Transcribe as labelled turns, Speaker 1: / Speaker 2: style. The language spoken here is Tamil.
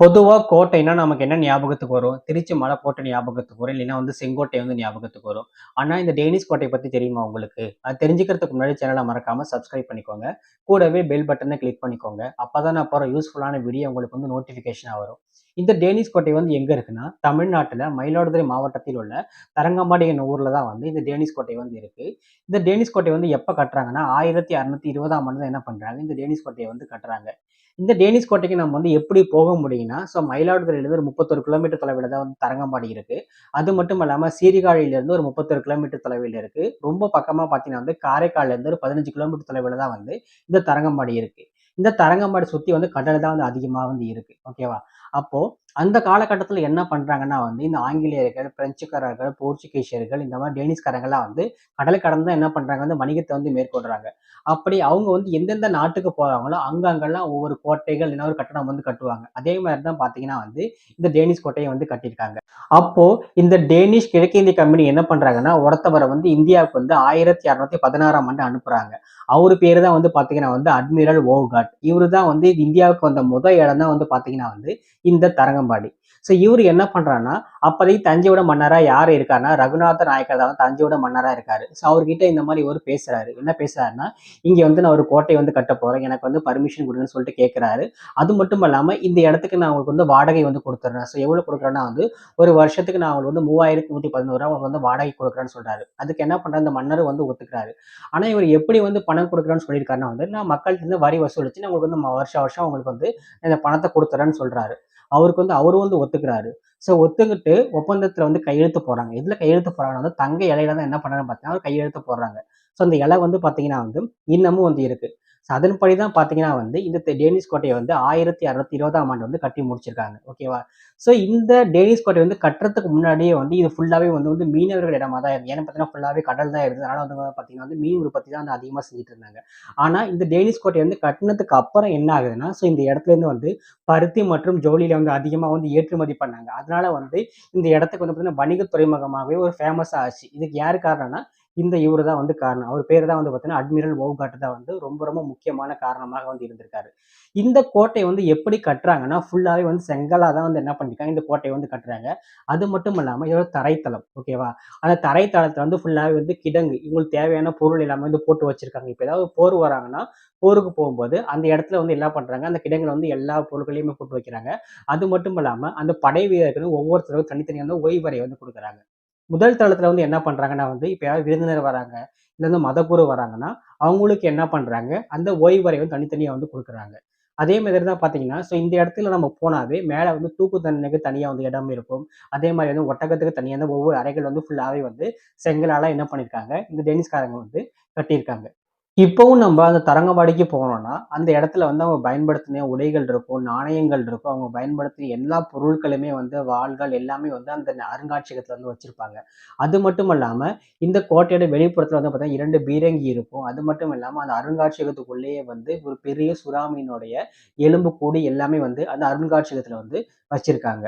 Speaker 1: பொதுவாக கோட்டைன்னா நமக்கு என்ன ஞாபகத்துக்கு வரும்? திருச்சி மலை கோட்டை ஞாபகத்துக்கு வரும். இல்லைன்னா வந்து செங்கோட்டை வந்து ஞாபகத்துக்கு வரும். ஆனால் இந்த டேனிஸ் கோட்டை பற்றி தெரியுமா உங்களுக்கு? அது தெரிஞ்சுக்கிறதுக்கு முன்னாடி சேனலை மறக்காம சப்ஸ்கிரைப் பண்ணிக்கோங்க. கூடவே பெல் பட்டனை கிளிக் பண்ணிக்கோங்க. அப்போ தான் நான் போகிற யூஸ்ஃபுல்லான வீடியோ உங்களுக்கு வந்து நோட்டிஃபிகேஷனாக வரும். இந்த டேனிஸ் கோட்டை வந்து எங்கே இருக்குன்னா தமிழ்நாட்டில் மயிலாடுதுறை மாவட்டத்தில் உள்ள தரங்கம்பாடி என்ற ஊரில் தான் வந்து இந்த டேனிஸ் கோட்டை வந்து இருக்குது இந்த டேனிஸ் கோட்டை வந்து எப்போ கட்டுறாங்கன்னா ஆயிரத்தி அறுநூத்தி இருபதாம் ஆண்டு தான் என்ன பண்ணுறாங்க இந்த டேனிஸ் கோட்டையை வந்து கட்டுறாங்க. இந்த டேனிஸ் கோட்டைக்கு நம்ம வந்து எப்படி போக முடியும்னா ஸோ மயிலாடுதுறையிலேருந்து ஒரு முப்பத்தொரு கிலோமீட்டர் தொலைவில் தான் வந்து தரங்கம்பாடி இருக்குது அது மட்டும் இல்லாமல் சீரிகாழியிலேருந்து ஒரு முப்பத்தொரு கிலோமீட்டர் தொலைவில் இருக்குது ரொம்ப பக்கமாக பார்த்தீங்கன்னா வந்து காரைக்கால்லேருந்து ஒரு பதினஞ்சு கிலோமீட்டர் தொலைவில் தான் வந்து இந்த தரங்கம்பாடி இருக்குது இந்த தரங்கம்பாடி சுற்றி வந்து கடல் தான் வந்து அதிகமாக வந்து இருக்குது ஓகேவா அப்போது அந்த காலகட்டத்தில் என்ன பண்ணுறாங்கன்னா வந்து இந்த ஆங்கிலேயர்கள் பிரெஞ்சுக்காரர்கள் போர்ச்சுகீசியர்கள் இந்த மாதிரி டேனிஷ்காரங்கள்லாம் வந்து கடலை கடந்து தான் என்ன பண்ணுறாங்க வந்து வணிகத்தை வந்து மேற்கொள்றாங்க. அப்படி அவங்க வந்து எந்தெந்த நாட்டுக்கு போகிறாங்களோ அங்கங்கெல்லாம் ஒவ்வொரு கோட்டைகள் இல்லைன்னா ஒரு கட்டணம் வந்து கட்டுவாங்க. அதே மாதிரி தான் பார்த்தீங்கன்னா வந்து இந்த டேனிஷ் கோட்டையை வந்து கட்டியிருக்காங்க. அப்போது இந்த டேனிஷ் கிழக்கிந்திய கம்பெனி என்ன பண்ணுறாங்கன்னா ஒருத்தவரை வந்து இந்தியாவுக்கு வந்து ஆயிரத்தி இரநூத்தி பதினாறாம் ஆண்டு அனுப்புகிறாங்க அவர் பேர் தான் வந்து பார்த்தீங்கன்னா வந்து அட்மிரல் ஓகாட் இவர் தான் வந்து இந்தியாவுக்கு வந்த முதல் இடம் தான் வந்து பார்த்தீங்கன்னா வந்து இந்த தரங்கம்பாடி ஸோ இவர் என்ன பண்ணுறாருன்னா அப்போதைக்கு தஞ்சையோட மன்னராக யார் இருக்காருன்னா ரகுநாத நாயக்கர் தான் தஞ்சையோட மன்னராக இருக்காரு. ஸோ அவர்கிட்ட இந்த மாதிரி இவர் பேசுகிறாரு என்ன பேசுறாருன்னா இங்கே வந்து நான் ஒரு கோட்டை வந்து கட்ட போகிறேன் எனக்கு வந்து பர்மிஷன் கொடுங்கன்னு சொல்லிட்டு கேட்குறாரு அது மட்டும் இல்லாமல் இந்த இடத்துக்கு நான் உங்களுக்கு வந்து வாடகை வந்து கொடுத்துட்றேன். ஸோ எவ்வளோ கொடுக்குறேன்னா வந்து ஒரு வருஷத்துக்கு நான் அவங்களுக்கு வந்து மூவாயிரத்தி நூற்றி பதினோரு அவங்களுக்கு வந்து வாடகை கொடுக்குறேன்னு சொல்கிறாரு அதுக்கு என்ன பண்ணுற இந்த மன்னர் வந்து ஒத்துக்கிறாரு. ஆனால் இவர் எப்படி வந்து பணம் கொடுக்குறேன்னு சொல்லியிருக்காருன்னா வந்து நான் மக்கள்கிட்ட வரி வசூலிச்சு நான் உங்களுக்கு வந்து வருஷம் வருஷம் அவங்களுக்கு வந்து இந்த பணத்தை கொடுத்துறேன்னு சொல்கிறாரு அவருக்கு வந்து அவரும் வந்து ஒத்துக்கிறாரு. ஸோ ஒத்துக்கிட்டு ஒப்பந்தத்தில் வந்து கையெழுத்து போடுறாங்க. இதில் கையெழுத்து போடுறாங்கன்னா வந்து தங்க இலையில தான் என்ன பண்ணுறாங்கன்னு பார்த்தீங்கன்னா கையெழுத்து போடுறாங்க. ஸோ அந்த இலை வந்து பார்த்தீங்கன்னா வந்து இன்னமும் வந்து இருக்கு. ஸோ அதன்படி தான் பார்த்தீங்கன்னா வந்து இந்த டேனிஸ் கோட்டையை வந்து ஆயிரத்தி அறுநூத்தி இருபதாம் ஆண்டு வந்து கட்டி முடிச்சிருக்காங்க. ஓகேவா ஸோ இந்த டேனிஸ் கோட்டை வந்து கட்டுறதுக்கு முன்னாடியே வந்து இது ஃபுல்லாகவே வந்து வந்து மீனவர்கள் இடமா தான் இருக்கு ஏன்னா பார்த்தீங்கன்னா ஃபுல்லாகவே கடல் தான் இருக்குது அதனால் வந்து பார்த்தீங்கன்னா வந்து மீன் உற்பத்தி தான் வந்து அதிகமாக செஞ்சுட்டு இருந்தாங்க. ஆனால் இந்த டேனிஸ் கோட்டை வந்து கட்டினதுக்கு அப்புறம் என்ன ஆகுதுன்னா ஸோ இந்த இடத்துல இருந்து வந்து பருத்தி மற்றும் ஜோலியில் வந்து அதிகமாக வந்து ஏற்றுமதி பண்ணாங்க. அதனால வந்து இந்த இடத்துக்கு வந்து பார்த்தீங்கன்னா வணிக துறைமுகமாகவே ஒரு ஃபேமஸ் ஆச்சு. இதுக்கு யார் காரணம்னா இந்த இவர் தான் வந்து காரணம். அவர் பேர் தான் வந்து பார்த்தீங்கன்னா அட்மிரல் ஓகாட் தான் வந்து ரொம்ப ரொம்ப முக்கியமான காரணமாக வந்து இருந்திருக்காரு. இந்த கோட்டை வந்து எப்படி கட்டுறாங்கன்னா ஃபுல்லாகவே வந்து செங்கலாக தான் வந்து என்ன பண்ணியிருக்காங்க இந்த கோட்டையை வந்து கட்டுறாங்க. அது மட்டும் இல்லாமல் இதோட தரைத்தளம் ஓகேவா அந்த தரைத்தளத்தை வந்து ஃபுல்லாகவே வந்து கிடங்கு இவங்களுக்கு தேவையான பொருள் எல்லாமே வந்து போட்டு வச்சிருக்காங்க. இப்போ ஏதாவது போர் வராங்கன்னா போருக்கு போகும்போது அந்த இடத்துல வந்து என்ன பண்ணுறாங்க அந்த கிடங்குல வந்து எல்லா பொருட்களையுமே போட்டு வைக்கிறாங்க. அது மட்டும் இல்லாமல் அந்த படை வீரர்களும் ஒவ்வொருத்தரும் தனித்தனியாக வந்து ஓய்வறை வந்து கொடுக்குறாங்க. முதல் தளத்தில் வந்து என்ன பண்ணுறாங்கன்னா வந்து இப்போ யாராவது விருந்தினர் வராங்க இல்லை வந்து மதப்பூர்வம் வராங்கன்னா அவங்களுக்கு என்ன பண்ணுறாங்க அந்த ஓய்வறை வந்து தனித்தனியாக வந்து கொடுக்குறாங்க. அதே மாதிரி தான் பார்த்தீங்கன்னா ஸோ இந்த இடத்துல நம்ம போனாவே மேலே வந்து தூக்கு தண்டனைக்கு தனியாக வந்து இடம் இருக்கும். அதே மாதிரி வந்து ஒட்டகத்துக்கு தனியாக வந்து ஒவ்வொரு அறைகள் வந்து ஃபுல்லாகவே வந்து செங்கலால் என்ன பண்ணியிருக்காங்க இந்த டென்னிஸ்காரங்க வந்து கட்டியிருக்காங்க. இப்போவும் நம்ம அந்த தரங்கம்பாடிக்கு போனோம்னா அந்த இடத்துல வந்து அவங்க பயன்படுத்தின உடைகள் இருக்கும் நாணயங்கள் இருக்கும். அவங்க பயன்படுத்தின எல்லா பொருட்களுமே வந்து வாள்கள் எல்லாமே வந்து அந்த அருங்காட்சியகத்தில் வந்து வச்சுருப்பாங்க. அது மட்டும் இல்லாமல் இந்த கோட்டையோட வெளிப்புறத்தில் வந்து பார்த்தீங்கன்னா இரண்டு பீரங்கி இருக்கும். அது மட்டும் இல்லாமல் அந்த அருங்காட்சியகத்துக்குள்ளேயே வந்து ஒரு பெரிய சுறாமீனுடைய எலும்பு கூடி எல்லாமே வந்து அந்த அருங்காட்சியகத்தில் வந்து வச்சிருக்காங்க.